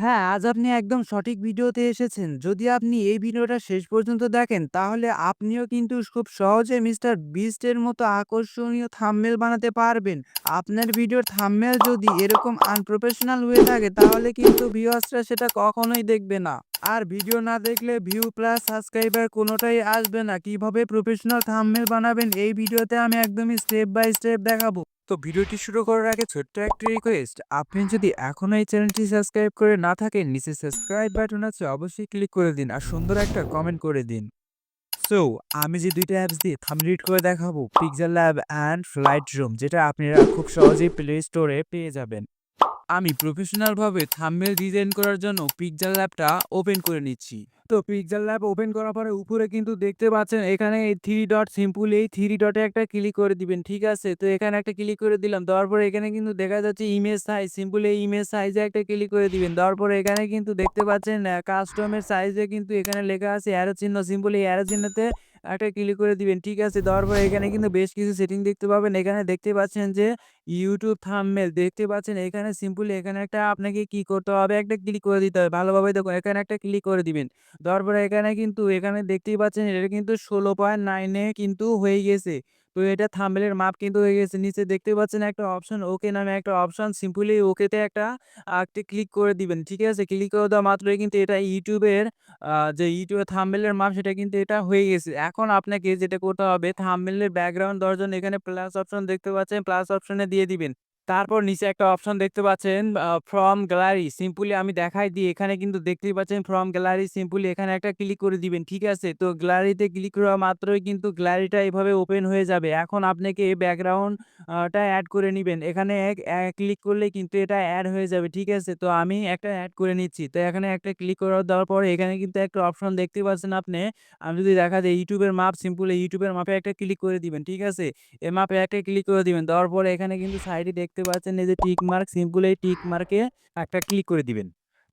হ্যাঁ, আজ আপনি একদম সঠিক ভিডিওতে এসেছেন। যদি আপনি এই ভিডিওটা শেষ পর্যন্ত দেখেন, তাহলে আপনিও কিন্তু খুব সহজে মিস্টার বিস্টের মতো আকর্ষণীয় থাম্বনেল বানাতে পারবেন। আপনার ভিডিওর থাম্বনেল যদি এরকম আনপ্রফেশনাল হয়ে থাকে, তাহলে কিন্তু ভিউয়ার্সরা সেটা কখনোই দেখবে না। আর ভিডিও না দেখলে ভিউ প্লাস সাবস্ক্রাইবার কোনোটাই আসবে না। কীভাবে প্রফেশনাল থাম্বনেল বানাবেন এই ভিডিওতে আমি একদমই স্টেপ বাই স্টেপ দেখাবো। তো ভিডিওটি শুরু করার আগে ছোট্ট একটা রিকোয়েস্ট আপনি যদি এখনও এই চ্যানেলটি সাবস্ক্রাইব করে না থাকেন, নিচে সাবস্ক্রাইব বাটন আছে, অবশ্যই ক্লিক করে দিন আর সুন্দর একটা কমেন্ট করে দিন। সো আমি যে দুইটা অ্যাপস দিয়ে থামরিড করে দেখাবো পিকজার ল্যাব অ্যান্ড ফ্লাইট রুম যেটা আপনারা খুব সহজেই প্লে স্টোরে পেয়ে যাবেন। আমি প্রফেশনালভাবে থাম্বনেল ডিজাইন করার জন্য পিক্সেল ল্যাবটা ওপেন করে নিচ্ছি। তো পিক্সেল ল্যাব ওপেন করার পরে উপরে কিন্তু দেখতে পাচ্ছেন, এখানে এই থ্রি ডট সিম্পল এই থ্রি ডটে একটা ক্লিক করে দিবেন, ঠিক আছে? তো এখানে একটা ক্লিক করে দিলাম, দেওয়ার পরে এখানে কিন্তু দেখা যাচ্ছে ইমেজ সাইজ সিম্পল এই ইমেজ সাইজে একটা ক্লিক করে দিবেন, দেওয়ার পরে এখানে কিন্তু দেখতে পাচ্ছেন কাস্টমের সাইজে কিন্তু এখানে লেখা আছে অ্যারো চিহ্ন সিম্পল এই অ্যারো চিহ্নতে একটা ক্লিক করে দিবেন। ঠিক আছে, দেওয়ার পর এখানে কিন্তু বেশ কিছু সেটিং দেখতে পাবেন। এখানে দেখতে পাচ্ছেন যে ইউটিউব থামমেল দেখতে পাচ্ছেন এখানে সিম্পলি এখানে একটা আপনাকে কি করতে হবে? একটা ক্লিক করে দিতে হবে। ভালোভাবে দেখুন, এখানে একটা ক্লিক করে দিবেন। দেওয়ার পরে এখানে কিন্তু, এখানে দেখতেই পাচ্ছেন, এটা কিন্তু ষোলো পয়েন্ট নাইনে কিন্তু হয়ে গেছে। তো এটা থাম্বেলের মাপ কিন্তু হয়ে গেছে। নিচে দেখতে পাচ্ছেন একটা অপশন ওকে নামে একটা অপশন সিম্পলি ওকেতে একটা আর্টে ক্লিক করে দিবেন, ঠিক আছে? ক্লিক করে দেওয়া মাত্রই কিন্তু এটা ইউটিউবের যে ইউটিউবের থাম্বেলের মাপ, সেটা কিন্তু এটা হয়ে গেছে। এখন আপনাকে যেটা করতে হবে থাম্বেলের ব্যাকগ্রাউন্ড জন্য এখানে প্লাস অপশন দেখতে পাচ্ছেন। প্লাস অপশনে দিয়ে দিবেন। তারপর নিচে একটা অপশন দেখতে পাচ্ছেন ফ্রম গ্যালারি সিম্পলি আমি দেখাই দিই এখানে কিন্তু দেখতেই পাচ্ছেন ফ্রম গ্যালারি সিম্পলি এখানে একটা ক্লিক করে দিবেন, ঠিক আছে? তো গ্যালারিতে ক্লিক করা মাত্রই কিন্তু গ্যালারিটা এভাবে ওপেন হয়ে যাবে। এখন আপনাকে ব্যাকগ্রাউন্ডটা অ্যাড করে নেবেন। এখানে এক ক্লিক করলে কিন্তু এটা অ্যাড হয়ে যাবে, ঠিক আছে? তো আমি একটা অ্যাড করে নিচ্ছি। তো এখানে একটা ক্লিক করে দেওয়ার পরে এখানে কিন্তু একটা অপশন দেখতে পাচ্ছেন আপনি। আমি যদি দেখা যায় ইউটিউবের মাপ সিম্পল ইউটিউবের মাপে একটা ক্লিক করে দিবেন, ঠিক আছে? এ মাপে একটা ক্লিক করে দিবেন। দেওয়ার পরে এখানে কিন্তু সাইডে দেখতে পাচ্ছেন এই যে টিক মার্ক সিম্পল এই টিক মার্কে একটা ক্লিক করে দিবেন।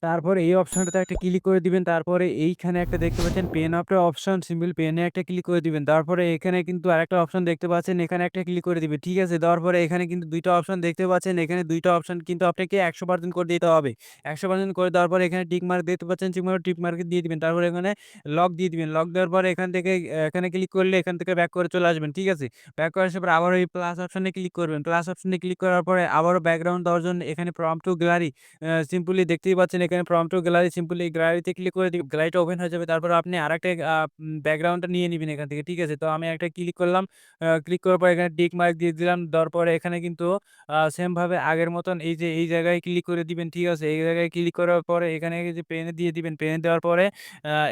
তারপরে এই অপশনটাতে একটা ক্লিক করে দিবেন। তারপরে এইখানে একটা দেখতে পাচ্ছেন পেন আপটা অপশন সিম্পল পেনে একটা ক্লিক করে দিবেন। তারপরে এখানে কিন্তু আরেকটা অপশন দেখতে পাচ্ছেন, এখানে একটা ক্লিক করে দিবেন, ঠিক আছে? দেওয়ার পরে এখানে কিন্তু দুইটা অপশন দেখতে পাচ্ছেন, এখানে দুইটা অপশন কিন্তু আপনাকে একশো পার্সেন্ট করে দিতে হবে। একশো পার্সেন্ট করে দেওয়ার পরে এখানে টিক মার্ক দেখতে পাচ্ছেন টিক মার্ক টিক মার্কে দিয়ে দিবেন। তারপরে এখানে লক দিয়ে দিবেন। লক দেওয়ার পরে এখান থেকে, এখানে ক্লিক করলে এখান থেকে ব্যাক করে চলে আসবেন, ঠিক আছে? ব্যাক করে আসার পর আবার ওই প্লাস অপশনে ক্লিক করবেন। প্লাস অপশনে ক্লিক করার পরে আবারও ব্যাকগ্রাউন্ড দেওয়ার জন্য এখানে প্রম টু গ্যালারি সিম্পলি দেখতেই পাচ্ছেন এখানে প্রম টু গ্যালারি সিম্পলি গ্যালারিতে ক্লিক করে দিবেন গ্যালারিটা ওপেন হয়ে যাবে। তারপর আপনি আরেকটা ব্যাকগ্রাউন্ডটা নিয়ে নিবেন এখান থেকে, ঠিক আছে? তো আমি একটা ক্লিক করলাম ক্লিক করার পর এখানে টিক মার্ক দিয়ে দিলাম, দেওয়ার পরে এখানে কিন্তু সেমভাবে আগের মতন এই যে, এই জায়গায় ক্লিক করে দিবেন, ঠিক আছে? এই জায়গায় ক্লিক করার পরে এখানে যে পেনে দিয়ে দিবেন পেনে দেওয়ার পরে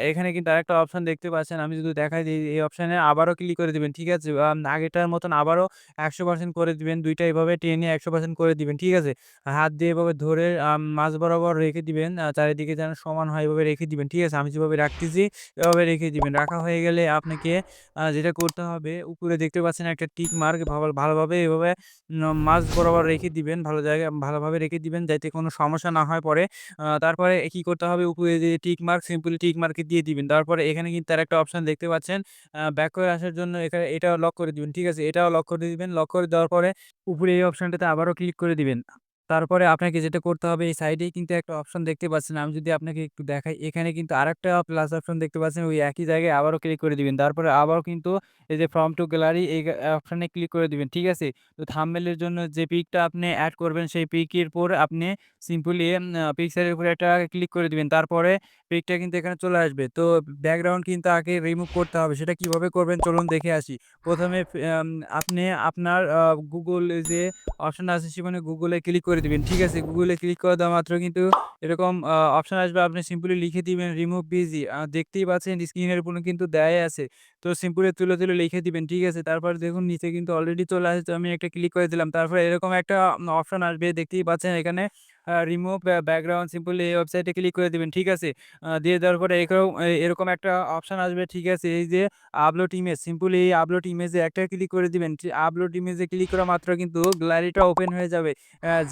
এখানে কিন্তু আরেকটা অপশন দেখতে পাচ্ছেন, আমি যদি দেখাই দিই, এই অপশানে আবারও ক্লিক করে দিবেন, ঠিক আছে? আগেটার মতন আবারও একশো পার্সেন্ট করে দিবেন, দুইটা এভাবে টেনে একশো পার্সেন্ট করে দিবেন, ঠিক আছে? হাত দিয়ে এভাবে ধরে মাঝ বরাবর রেখে দিবেন চারিদিকে যেন সমান হয় এভাবে রেখে দিবেন। ঠিক আছে? আমি যেভাবে রাখতেছি, এভাবে রেখে দিবেন। রাখা হয়ে গেলে আপনাকে যেটা করতে হবে, উপরে দেখতে পাচ্ছেন একটা টিক মার্ক ভালোভাবে এভাবে মাছ বরাবর রেখে দিবেন। ভালো জায়গায়, ভালোভাবে রেখে দিবেন যাতে কোনো সমস্যা না হয় পরে। তারপরে কি করতে হবে? উপরে যে টিক মার্ক, সিম্পলি টিক মার্কে দিয়ে দিবেন। তারপরে এখানে কিন্তু তার একটা অপশন দেখতে পাচ্ছেন ব্যাক করে আসার জন্য এখানে এটাও লক করে দিবেন। ঠিক আছে? এটাও লক করে দিবেন। লক করে দেওয়ার পরে উপরে এই অপশনটাতে আবারও ক্লিক করে দিবেন। তারপরে আপনাকে যেটা করতে হবে, এই সাইডেই কিন্তু একটা অপশন দেখতে পাচ্ছেন। আমি যদি আপনাকে একটু দেখাই, এখানে কিন্তু আরেকটা প্লাস অপশন দেখতে পাচ্ছেন। ওই একই জায়গায় আবারও ক্লিক করে দিবেন। তারপরে আবারও কিন্তু এই যে ফর্ম টু গ্যালারি এই অপশানে ক্লিক করে দিবেন। ঠিক আছে? তো থামমেলের জন্য যে পিকটা আপনি অ্যাড করবেন, সেই পিকের পর আপনি সিম্পলি পিকচারের উপরে একটা ক্লিক করে দিবেন। তারপরে পিকটা কিন্তু এখানে চলে আসবে। তো ব্যাকগ্রাউন্ড কিন্তু আগে রিমুভ করতে হবে। সেটা কীভাবে করবেন চলুন দেখে আসি। প্রথমে আপনি আপনার গুগল যে অপশান আছে সেখানে গুগলে ক্লিক করে দিবেন। ঠিক আছে? গুগলে ক্লিক করে দেওয়া মাত্র কিন্তু এরকম অপশান আসবে। আপনি সিম্পলি লিখে দিবেন রিমুভ বিজি দেখতেই পাচ্ছেন স্ক্রিনের উপরে কিন্তু দেয় আছে। তো সিম্পলি তুলে তুলে লিখে দিবেন। ঠিক আছে? তারপর দেখুন নিচে কিন্তু অলরেডি চলে আসে। তো আমি একটা ক্লিক করে দিলাম। তারপর এরকম একটা অপশান আসবে। দেখতেই পাচ্ছেন এখানে রিমুভ ব্যাকগ্রাউন্ড সিম্পলি এই ওয়েবসাইটে ক্লিক করে দিবেন, ঠিক আছে? দিয়ে দেওয়ার পরে এরকম এরকম একটা অপশান আসবে, ঠিক আছে? এই যে আপলোড ইমেজ সিম্পলি এই আপলোড ইমেজে একটা ক্লিক করে দিবেন আপলোড ইমেজে ক্লিক করা মাত্র কিন্তু গ্যালারিটা ওপেন হয়ে যাবে।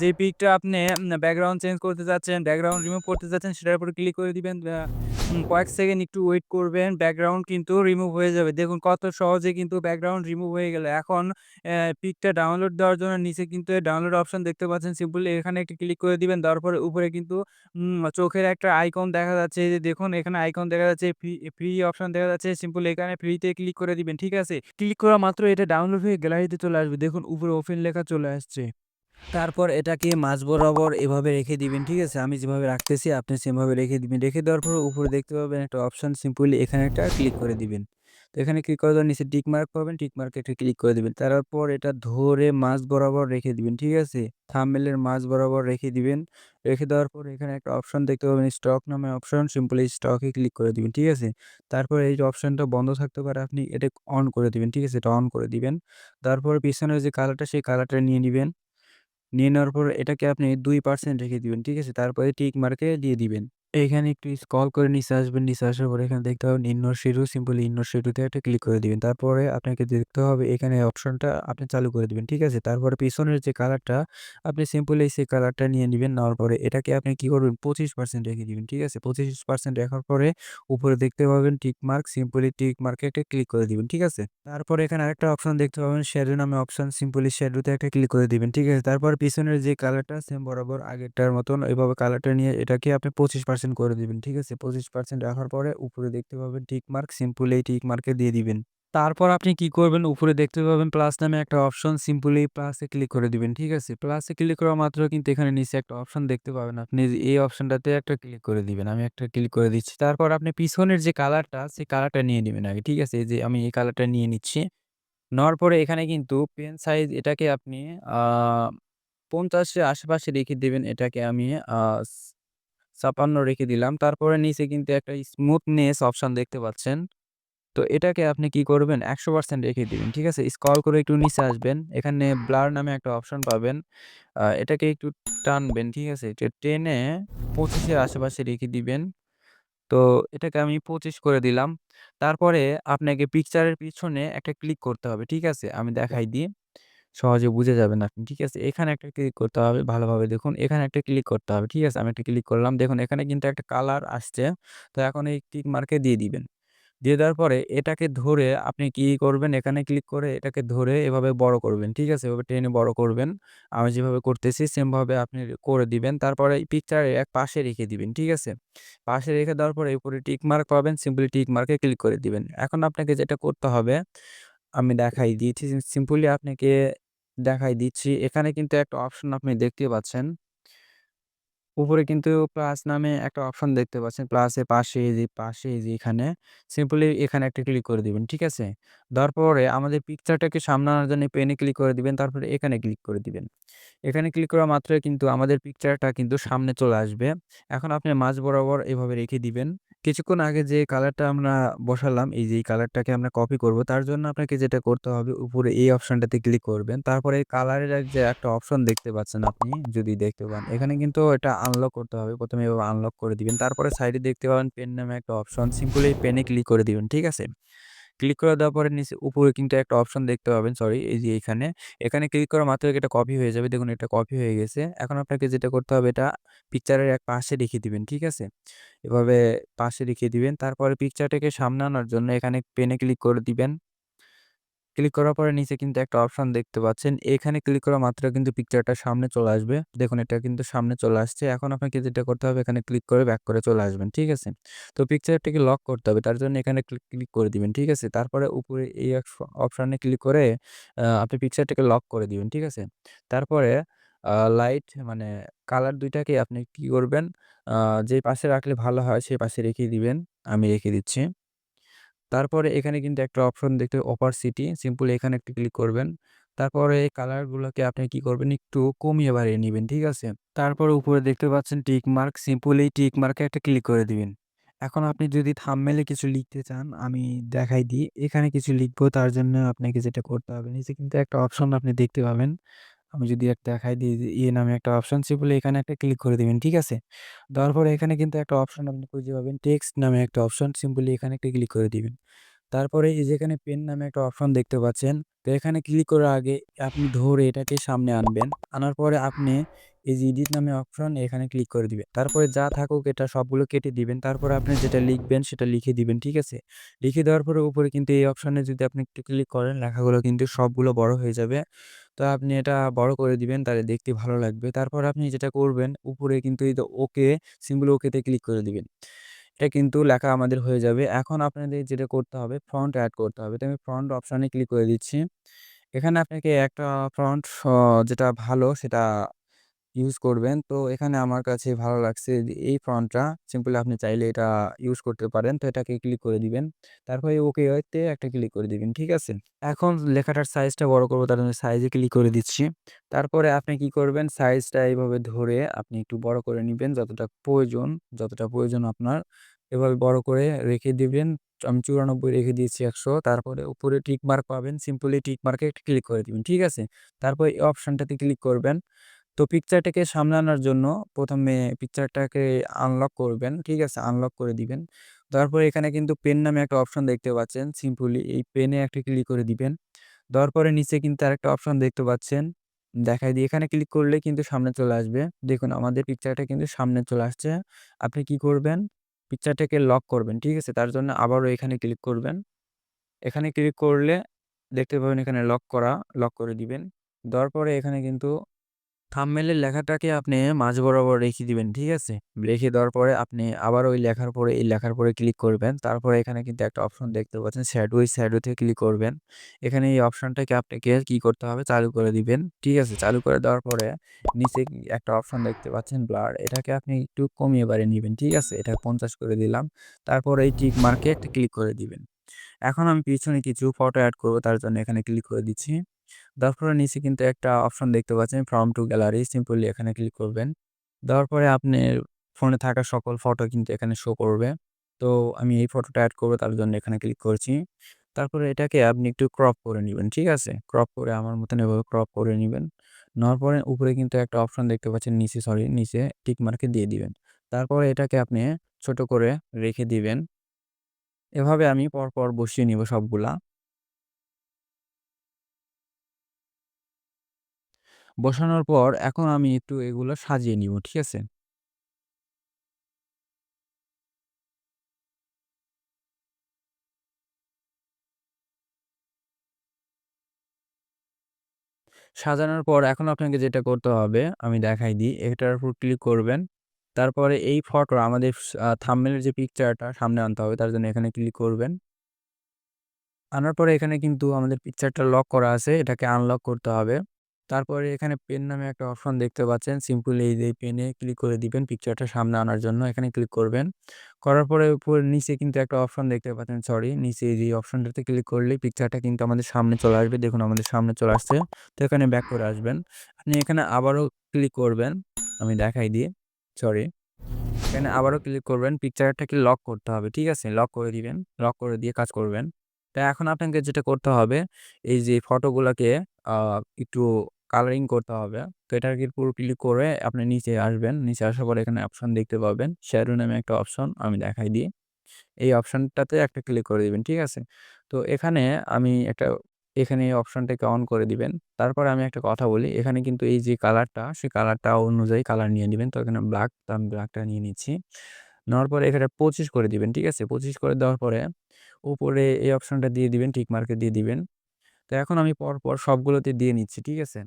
যে পিকটা আপনি ব্যাকগ্রাউন্ড চেঞ্জ করতে যাচ্ছেন ব্যাকগ্রাউন্ড রিমুভ করতে যাচ্ছেন, সেটার উপরে ক্লিক করে দিবেন কয়েক সেকেন্ড একটু ওয়েট করবেন ব্যাকগ্রাউন্ড কিন্তু রিমুভ হয়ে যাবে। দেখুন কত সহজে কিন্তু ব্যাকগ্রাউন্ড রিমুভ হয়ে গেল। এখন পিকটা ডাউনলোড দেওয়ার জন্য নিচে কিন্তু ডাউনলোড অপশন দেখতে পাচ্ছেন সিম্পলি এখানে একটা ক্লিক করে দিবেন। দেওয়ার পরে উপরে কিন্তু চোখের একটা আইকন দেখা যাচ্ছে যে দেখুন, এখানে আইকন দেখা যাচ্ছে, ফ্রি ফ্রি অপশন দেখা যাচ্ছে সিম্পল এখানে ফ্রিতে ক্লিক করে দিবেন। ঠিক আছে? ক্লিক করা মাত্র এটা ডাউনলোড হয়ে গ্যালারিতে চলে আসবে। দেখুন, উপরে ওপেন লেখা চলে আসছে। তারপর এটাকে মাঝ বরাবর এভাবে রেখে দিবেন। ঠিক আছে? আমি যেভাবে রাখতেছি, আপনি সেমভাবে রেখে দিবেন। রেখে দেওয়ার পর উপরে দেখতে পাবেন একটা অপশন সিম্পলি এখানে একটা ক্লিক করে দিবেন। তো এখানে ক্লিক করে দেওয়ার নিচে টিক মার্ক পাবেন, টিক মার্কে একটা ক্লিক করে দিবেন। তারপর এটা ধরে মাঝ বরাবর রেখে দিবেন। ঠিক আছে? থাম্বনেইলের মাঝ বরাবর রেখে দিবেন। রেখে দেওয়ার পর এখানে একটা অপশন দেখতে পাবেন স্টক নামে অপশন সিম্পলি স্টকে ক্লিক করে দিবেন। ঠিক আছে? তারপর এই অপশনটা বন্ধ থাকতে পারে আপনি এটা অন করে দিবেন। ঠিক আছে? এটা অন করে দিবেন। তারপর পিছনের যে কালারটা সেই কালারটা নিয়ে নিবেন। নিয়ে নেওয়ার পর এটাকে আপনি দুই পার্সেন্ট রেখে দিবেন। ঠিক আছে? তারপরে টিক মার্কে দিয়ে দিবেন। এখানে একটু স্ক্রল করে নিচে আসবেন। নিচে আসার পরে এখানে দেখতে পাবেন ইগনোর শ্যাডো সিম্পলি ইগনোর শ্যাডোতে একটা ক্লিক করে দিবেন। তারপরে আপনাকে দেখতে হবে এখানে অপশনটা আপনি চালু করে দিবেন। ঠিক আছে? তারপরে পিছনের যে কালারটা আপনি সিম্পলি সেই কালারটা নিয়ে নিবেন। নেওয়ার পরে এটাকে আপনি কি করবেন 25% রেখে দিবেন। ঠিক আছে? 25% রাখার পরে উপরে দেখতে পাবেন টিক মার্ক সিম্পলি টিক মার্কে একটা ক্লিক করে দিবেন। ঠিক আছে? তারপরে এখানে আরেকটা অপশন দেখতে পাবেন শ্যাডো নামে অপশন সিম্পলি শ্যাডোতে একটা ক্লিক করে দিবেন। ঠিক আছে? তারপর পিছনের যে কালারটা সেম বরাবর আগেরটার মতন এভাবে কালারটা নিয়ে এটাকে আপনি 25% করে দিবেন। ঠিক আছে? 25% রাখার পরে উপরে দেখতে পাবেন টিক মার্ক সিম্পলি এই টিক মার্কে দিয়ে দিবেন। তারপর আপনি কি করবেন উপরে দেখতে পাবেন প্লাস নামে একটা অপশন সিম্পলি প্লাসে ক্লিক করে দিবেন। ঠিক আছে? প্লাসে ক্লিক করা মাত্র কিন্তু এখানে নিচে একটা অপশন দেখতে পাবেন। আপনি এই অপশনটাতে একটা ক্লিক করে দিবেন। আমি একটা ক্লিক করে দিচ্ছি। তারপর আপনি পিছনের যে কালারটা সেই কালারটা নিয়ে নিবেন আগে। ঠিক আছে? যে আমি এই কালারটা নিয়ে নিচ্ছি। নেওয়ার পরে এখানে কিন্তু পেন সাইজ এটাকে আপনি পঞ্চাশের আশেপাশে রেখে দেবেন, এটাকে আমি ৫৬ রেখে দিলাম। তারপরে নিচে কিন্তু একটা স্মুথনেস অপশান দেখতে পাচ্ছেন। তো এটাকে আপনি কি করবেন ১০০% রেখে দিবেন। ঠিক আছে? স্ক্রল করে একটু নিচে আসবেন। এখানে ব্লার নামে একটা অপশন পাবেন। এটাকে একটু টানবেন। ঠিক আছে? টেনে পঁচিশের আশেপাশে রেখে দিবেন। তো এটাকে আমি ২৫ করে দিলাম। তারপরে আপনাকে পিকচারের পিছনে একটা ক্লিক করতে হবে। ঠিক আছে? আমি দেখাই দিই। সহজে বুঝে যাবেন আপনি। ঠিক আছে? এখানে একটা ক্লিক করতে হবে ভালোভাবে দেখুন। এখানে একটা ক্লিক করতে হবে। ঠিক আছে? আমি একটা ক্লিক করলাম। দেখুন, এখানে কিন্তু একটা কালার আসছে। তো এখন এই টিক মার্কে দিয়ে দিবেন। দিয়ে দেওয়ার পরে এটাকে ধরে আপনি কি করবেন এখানে ক্লিক করে এটাকে ধরে এভাবে বড় করবেন। ঠিক আছে? এভাবে টেনে বড় করবেন। আমি যেভাবে করতেছি, সেমভাবে আপনি করে দিবেন। তারপরে এই পিকচারের এক পাশে রেখে দিবেন। ঠিক আছে? পাশে রেখে দেওয়ার পরে উপরে টিক মার্ক পাবেন। সিম্পলি টিক মার্কে ক্লিক করে দিবেন। এখন আপনাকে যেটা করতে হবে, আমি দেখাই দিয়েছি। সিম্পলি আপনাকে দেখাই দিচ্ছি। এখানে কিন্তু একটা অপশন আপনি দেখতে পাচ্ছেন। উপরে কিন্তু প্লাস নামে একটা অপশন দেখতে পাচ্ছেন। প্লাসের পাশে যে পাশে যে এখানে সিম্পলি এখানে একটা ক্লিক করে দিবেন। ঠিক আছে? তারপরে আমাদের পিকচারটাকে সামনে আনার জন্য পেনে ক্লিক করে দিবেন। তারপরে এখানে ক্লিক করে দিবেন। এখানে ক্লিক করা মাত্রই কিন্তু আমাদের পিকচারটা কিন্তু সামনে চলে আসবে। এখন আপনি মাঝ বরাবর এভাবে রেখে দিবেন। কিছুক্ষণ আগে যে কালারটা আমরা বসালাম, এই যে কালারটাকে আমরা কপি করব। তার জন্য আপনাকে যেটা করতে হবে, উপরে এই অপশনটাতে ক্লিক করবেন। তারপরে কালারের যে একটা অপশন দেখতে পাচ্ছেন আপনি, যদি দেখতে পান। এখানে কিন্তু এটা আনলক করতে হবে। ১ম এ এভাবে আনলক করে দিবেন। তারপরে সাইডে দেখতে পাবেন পেন নামে একটা অপশন। সিম্পলি পেনে ক্লিক করে দিবেন। ঠিক আছে? ক্লিক করে দেওয়ার পরে নিচে উপরে কিন্তু একটা অপশন দেখতে পাবেন সরি এই যে এখানে। এখানে ক্লিক করা মাত্র এটা কপি হয়ে যাবে। দেখুন এটা কপি হয়ে গেছে। এখন আপনাকে যেটা করতে হবে, এটা পিকচারের এক পাশে রেখে দিবেন। ঠিক আছে? এভাবে পাশে রেখে দিবেন। তারপরে পিকচারটাকে সামনে আনার জন্য এখানে পেনে ক্লিক করে দিবেন। ক্লিক করার পরে নিচে কিন্তু একটা অপশন দেখতে পাচ্ছেন। এখানে ক্লিক করা মাত্র কিন্তু পিকচারটা সামনে চলে আসবে। দেখুন, এটা কিন্তু সামনে চলে আসছে। এখন আপনাকে যেটা করতে হবে, এখানে ক্লিক করে ব্যাক করে চলে আসবেন। ঠিক আছে? তো পিকচারটাকে লক করতে হবে। তার জন্য এখানে ক্লিক ক্লিক করে দিবেন। ঠিক আছে? তারপরে উপরে এই অপশানে ক্লিক করে আপনি পিকচারটাকে লক করে দিবেন। ঠিক আছে? তারপরে লাইট মানে কালার ২ টাকে আপনি কি করবেন যে পাশে রাখলে ভালো হয় সেই পাশে রেখে দিবেন। আমি রেখে দিচ্ছি। তারপরে এখানে কিন্তু একটা অপশন দেখতে অপারসিটি সিম্পল এখানে একটা ক্লিক করবেন। তারপরে এই কালারগুলোকে আপনি কি করবেন, একটু কমিয়ে বাড়িয়ে নিবেন। ঠিক আছে? তারপরে উপরে দেখতে পাচ্ছেন টিক মার্ক সিম্পল এই টিক মার্কে একটা ক্লিক করে দিবেন। এখন আপনি যদি থাম্বনেইলে কিছু লিখতে চান, আমি দেখাই দিই। এখানে কিছু লিখব, তার জন্য আপনাকে যেটা করতে হবে, নিচে কিন্তু একটা অপশন আপনি দেখতে পাবেন। আমি যদি একটা দেখাই দিই যে ইয়ে নামে একটা অপশন সিম্পলি এখানে একটা ক্লিক করে দিবেন। ঠিক আছে? দেওয়ার পরে এখানে কিন্তু একটা অপশন আপনি খুঁজে পাবেন টেক্সট নামে একটা অপশন সিম্পলি এখানে একটা ক্লিক করে দিবেন। তারপরে এই যে, এখানে পেন নামে একটা অপশন দেখতে পাচ্ছেন। তো এখানে ক্লিক করার আগে আপনি ধরে এটাকে সামনে আনবেন। আনার পরে আপনি এই যে এডিট নামে অপশন এখানে ক্লিক করে দিবেন তারপরে যা থাকুক এটা সবগুলো কেটে দিবেন। তারপরে আপনি যেটা লিখবেন সেটা লিখে দিবেন, ঠিক আছে? লিখে দেওয়ার পরে উপরে কিন্তু এই অপশনে যদি আপনি একটু ক্লিক করেন, লেখাগুলো কিন্তু সবগুলো বড় হয়ে যাবে। তো আপনি এটা বড় করে দিবেন, তাহলে দেখতে ভালো লাগবে। তারপর আপনি যেটা করবেন, উপরে কিন্তু এই ওকে সিম্বল ওকেতে ক্লিক করে দিবেন। এটা কিন্তু লেখা আমাদের হয়ে যাবে। এখন আপনাদের যেটা করতে হবে ফ্রন্ট অ্যাড করতে হবে। তো আমি ফ্রন্ট অপশানে ক্লিক করে দিচ্ছি। এখানে আপনাকে একটা ফ্রন্ট যেটা ভালো সেটা ইউজ করবেন। তো এখানে আমার কাছে ভালো লাগছে এই ফন্টটা সিম্পলি আপনি চাইলে এটা ইউজ করতে পারেন। তো এটাকে ক্লিক করে দিবেন। তারপরে ওকে তে একটা ক্লিক করে দিবেন। ঠিক আছে? এখন লেখাটার সাইজটা বড় করব তার জন্য সাইজে ক্লিক করে দিচ্ছি। তারপরে আপনি কি করবেন সাইজটা এইভাবে ধরে আপনি একটু বড় করে নিবেন যতটা প্রয়োজন, যতটা প্রয়োজন আপনার এভাবে বড় করে রেখে দিবেন। আমি ৯৪ রেখে দিয়েছি ১০০ তারপরে উপরে টিক মার্ক পাবেন। সিম্পলি টিক মার্কে ক্লিক করে দিবেন। ঠিক আছে? তারপর এই অপশনটাতে ক্লিক করবেন। তো পিকচারটাকে সামনে আনার জন্য প্রথমে পিকচারটাকে আনলক করবেন, ঠিক আছে? আনলক করে দিবেন। তারপরে এখানে কিন্তু পেন নামে একটা অপশন দেখতে পাচ্ছেন। সিম্পলি এই পেনে একটা ক্লিক করে দিবেন। দেওয়ার পরে নিচে কিন্তু আরেকটা অপশন দেখতে পাচ্ছেন। দেখাই দিয়ে এখানে ক্লিক করলে কিন্তু সামনে চলে আসবে। দেখুন, আমাদের পিকচারটা কিন্তু সামনে চলে আসছে। আপনি কি করবেন? পিকচারটাকে লক করবেন, ঠিক আছে? তার জন্য আবারও এখানে ক্লিক করবেন। এখানে ক্লিক করলে দেখতে পাবেন এখানে লক করা লক করে দিবেন। দেওয়ার পরে এখানে কিন্তু থাম্বনেলের লেখাটাকে আপনি মাঝ বরাবর রেখে দিবেন, ঠিক আছে? রেখে দেওয়ার পরে আপনি আবার ওই লেখার পরে, এই লেখার পরে ক্লিক করবেন। তারপরে এখানে কিন্তু একটা অপশন দেখতে পাচ্ছেন শ্যাডো ওই শ্যাডোতে ক্লিক করবেন। এখানে এই অপশনটাকে আপনাকে কি করতে হবে? চালু করে দিবেন, ঠিক আছে? চালু করে দেওয়ার পরে নিচে একটা অপশন দেখতে পাচ্ছেন ব্লার এটাকে আপনি একটু কমিয়ে বাড়িয়ে নেবেন, ঠিক আছে? এটা পঞ্চাশ করে দিলাম। তারপর এই টিক মার্কে একটা ক্লিক করে দিবেন। এখন আমি পিছনে কিছু ফটো অ্যাড করব, তার জন্য এখানে ক্লিক করে দিচ্ছি। দেওয়ার পরে নিচে কিন্তু একটা অপশন দেখতে পাচ্ছেন ফ্রম টু গ্যালারি সিম্পলি এখানে ক্লিক করবেন। দেওয়ার পরে আপনার ফোনে থাকা সকল ফটো কিন্তু এখানে শো করবে। তো আমি এই ফটোটা অ্যাড করব, তার জন্য এখানে ক্লিক করছি। তারপরে এটাকে আপনি একটু ক্রপ করে নেবেন, ঠিক আছে? ক্রপ করে আমার মতন এভাবে ক্রপ করে নেবেন। নেওয়ার পরে উপরে কিন্তু একটা অপশন দেখতে পাচ্ছেন, নিচে সরি নিচে টিক মার্কে দিয়ে দিবেন। তারপরে এটাকে আপনি ছোট করে রেখে দিবেন। এভাবে আমি পরপর বসিয়ে নিব সবগুলা। বসানোর পর এখন আমি একটু এগুলো সাজিয়ে নিব, ঠিক আছে? সাজানোর পর এখন আপনাকে যেটা করতে হবে, আমি দেখাই দিই। এটার উপর ক্লিক করবেন। তারপরে এই ফটো আমাদের থাম্বনেলের যে পিকচারটা সামনে আনতে হবে, তার জন্য এখানে ক্লিক করবেন। আনার পরে এখানে কিন্তু আমাদের পিকচারটা লক করা আছে, এটাকে আনলক করতে হবে। তারপরে এখানে পেন নামে একটা অপশন দেখতে পাচ্ছেন সিম্পল এই যে পেনে ক্লিক করে দিবেন পিকচারটা সামনে আনার জন্য, এখানে ক্লিক করবেন। করার পরে উপর নিচে কিন্তু একটা অপশন দেখতে পাচ্ছেন সরি নিচে এই যে অপশনটাতে ক্লিক করলে পিকচারটা কিন্তু আমাদের সামনে চলে আসবে, দেখুন আমাদের সামনে চলে আসছে, তো এখানে ব্যাক করে আসবেন। আপনি এখানে আবারও ক্লিক করবেন, আমি দেখাই দিই। সরি এখানে আবারও ক্লিক করবেন পিকচারটাকে লক করতে হবে, ঠিক আছে? লক করে দিবেন লক করে দিয়ে কাজ করবেন। তা এখন আপনাকে যেটা করতে হবে, এই যে ফটোগুলোকে একটু কালারিং করতে হবে। তো এটাকে পুরো ক্লিক করে আপনি নিচে আসবেন। নিচে আসার পর এখানে অপশন দেখতে পাবেন শ্যাডো নামে একটা অপশন আমি দেখাই দিই। এই অপশনটাতে একটা ক্লিক করে দিবেন, ঠিক আছে? তো এখানে আমি একটা এখানে এই অপশনটাকে অন করে দিবেন। তারপরে আমি একটা কথা বলি, এখানে কিন্তু এই যে কালারটা, সেই কালারটা অনুযায়ী কালার নিয়ে নেবেন। তো এখানে ব্ল্যাক তো আমি ব্ল্যাকটা নিয়ে নিচ্ছি। নেওয়ার পরে এখানে পঁচিশ করে দিবেন, ঠিক আছে? পঁচিশ করে দেওয়ার পরে উপরে এই অপশনটা দিয়ে দিবেন ঠিক মার্কে দিয়ে দিবেন। তো এখন আমি পরপর সবগুলোতে দিয়ে নিচ্ছি, ঠিক আছে?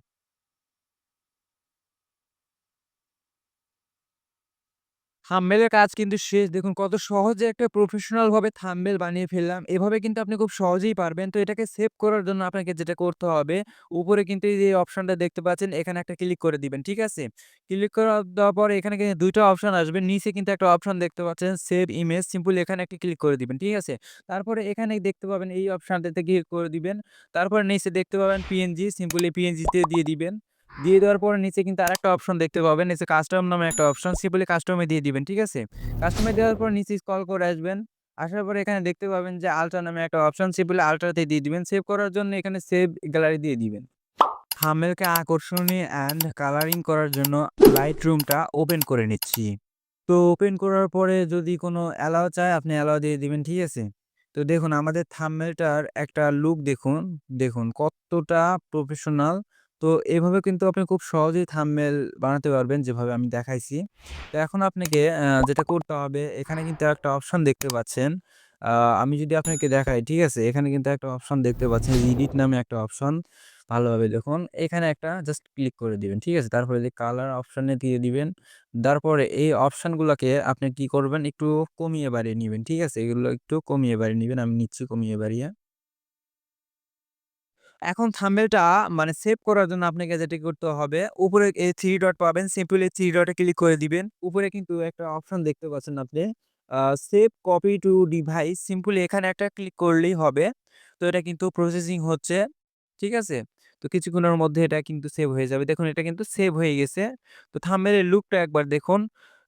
থাম্বনেলের কাজ কিন্তু শেষ। দেখুন, কত সহজে একটা প্রফেশনাল ভাবে থাম্বনেল বানিয়ে ফেললাম। এভাবে কিন্তু আপনি খুব সহজেই পারবেন। তো এটাকে সেভ করার জন্য আপনাকে যেটা করতে হবে, উপরে কিন্তু এই যে অপশনটা দেখতে পাচ্ছেন, এখানে একটা ক্লিক করে দিবেন, ঠিক আছে? ক্লিক করার দেওয়ার পরে এখানে কিন্তু দুইটা অপশন আসবে। নিচে কিন্তু একটা অপশন দেখতে পাচ্ছেন সেভ ইমেজ সিম্পল এখানে একটা ক্লিক করে দিবেন, ঠিক আছে? তারপরে এখানে দেখতে পাবেন, এই অপশনটাতে ক্লিক করে দিবেন। তারপরে নিচে দেখতে পাবেন পিএনজি সিম্পলি পিএনজিতে দিয়ে দিবেন। দিয়ে দেওয়ার পরে নিচে কিন্তু আরেকটা অপশন দেখতে পাবেন। নিচে কাস্টম নামে একটা অপশন সিম্পলি কাস্টমে দিয়ে দিবেন, ঠিক আছে? কাস্টমে দেওয়ার পর নিচে স্ক্রল করে আসবেন। আসার পরে এখানে দেখতে পাবেন যে আলট্রা নামে একটা অপশন সিম্পলি আলট্রাতে দিয়ে দিবেন। সেভ করার জন্য এখানে সেভ গ্যালারি দিয়ে দিবেন। থামেলকে আকর্ষণীয় অ্যান্ড কালারিং করার জন্য লাইট রুমটা ওপেন করে নিচ্ছি। তো ওপেন করার পরে যদি কোনো অ্যালাও চায়, আপনি অ্যালাও দিয়ে দিবেন, ঠিক আছে? তো দেখুন, আমাদের থাম্বনেলটার একটা লুক দেখুন। দেখুন, কতটা প্রফেশনাল তো এভাবে কিন্তু আপনি খুব সহজেই থাম্বনেল বানাতে পারবেন যেভাবে আমি দেখাইছি। তো এখন আপনাকে যেটা করতে হবে এখানে কিন্তু একটা অপশন দেখতে পাচ্ছেন। আমি যদি আপনাকে দেখাই, ঠিক আছে? এখানে কিন্তু একটা অপশন দেখতে পাচ্ছেন এডিট নামে একটা অপশন। ভালোভাবে দেখুন। এখানে একটা জাস্ট ক্লিক করে দিবেন। ঠিক আছে? তারপরে যে কালার অপশানে দিয়ে দিবেন। তারপরে এই অপশানগুলোকে আপনি কি করবেন একটু কমিয়ে বাড়িয়ে নিবেন। ঠিক আছে? এগুলো একটু কমিয়ে বাড়িয়ে নিবেন। আমি নিচ্ছি কমিয়ে বাড়িয়ে। এখন থাম্বনেলটা মানে সেভ করার জন্য আপনাকে যেটি করতে হবে, উপরে এই থ্রি ডট পাবেন। সিম্পলি থ্রি ডটে ক্লিক করে দিবেন। উপরে কিন্তু একটা অপশন দেখতে পাচ্ছেন আপনি। Save copy to device. Simply এখানে একটা ক্লিক করলেই হবে। তো এটা কিন্তু প্রসেসিং হচ্ছে। ঠিক আছে? তো কিছুক্ষণের মধ্যে এটা কিন্তু সেভ হয়ে যাবে। দেখুন এটা কিন্তু সেভ হয়ে গেছে। তো থাম্বনেলের লুকটা একবার দেখুন।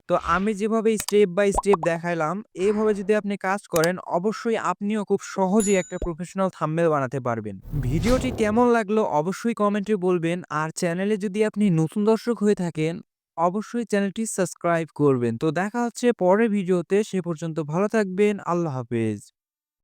তো আমি যেভাবে স্টেপ বাই স্টেপ দেখাইলাম, এইভাবে যদি আপনি কাজ করেন অবশ্যই আপনিও খুব সহজেই একটা প্রফেশনাল থাম্বেল বানাতে পারবেন। ভিডিওটি কেমন লাগল অবশ্যই কমেন্টে বলবেন। আর চ্যানেলে যদি আপনি নতুন দর্শক হয়ে থাকেন, অবশ্যই চ্যানেলটি সাবস্ক্রাইব করবেন। তো দেখা হচ্ছে পরের ভিডিওতে। সে পর্যন্ত ভালো থাকবেন। আল্লাহ হাফেজ।